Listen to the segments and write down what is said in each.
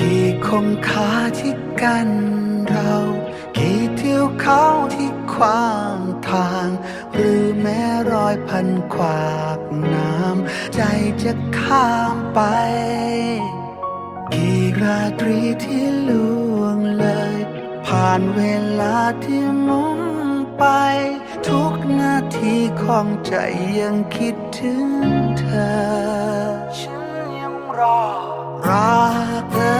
กี่คงคาที่กันเรา กี่เที่ยวเขาที่ขวางทาง หรือแม้รอยพันขวากน้ำ ใจจะข้ามไป กี่ราตรีที่ล่วงเลย ผ่านเวลาที่หมุนไป ทุกนาทีของใจยังคิดถึงเธอ ฉันยังรอรักเอ่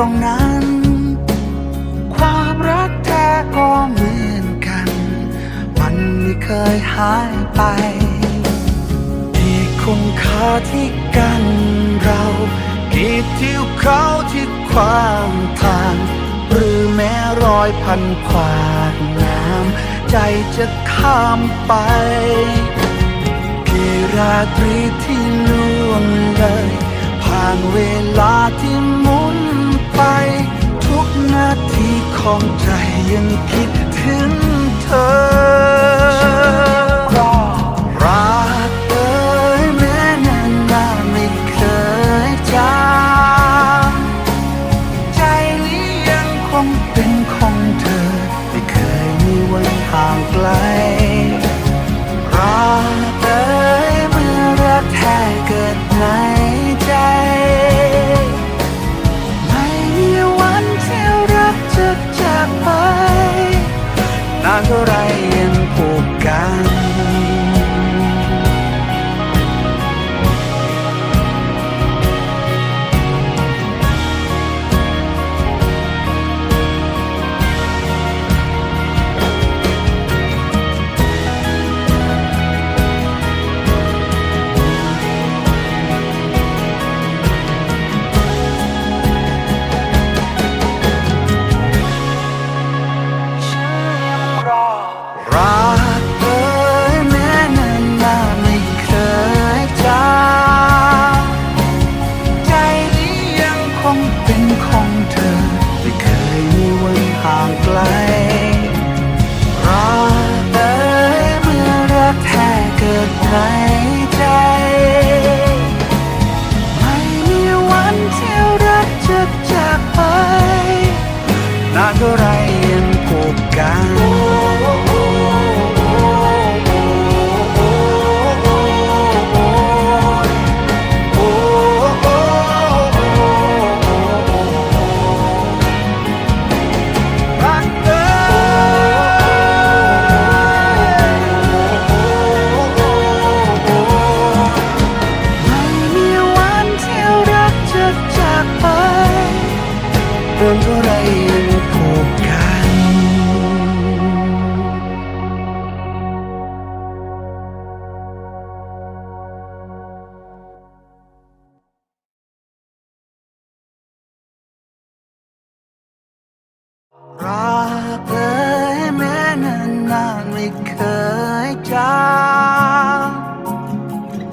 รงนั้น ความรักแท้ก็เหมือนกัน มันไม่เคยหายไปที่คงคาที่กันเรากี่ทิวเขาที่ขวางทาง หรือแม้รอยพันขวากน้ำใจจะข้ามไปกี่ราตรีที่ล่วงเลย ผ่านเวลาที่ ของใจยังคิดถึงเธอ รักเอ่ยแม้นานนานๆไม่เคยจางใจนี้ยังคงเป็นของเธอ ไม่เคยมีวันห่างไกล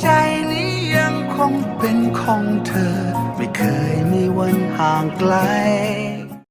ใจนี้ยังคงเป็นของเธอ ไม่เคยมีวันห่างไกล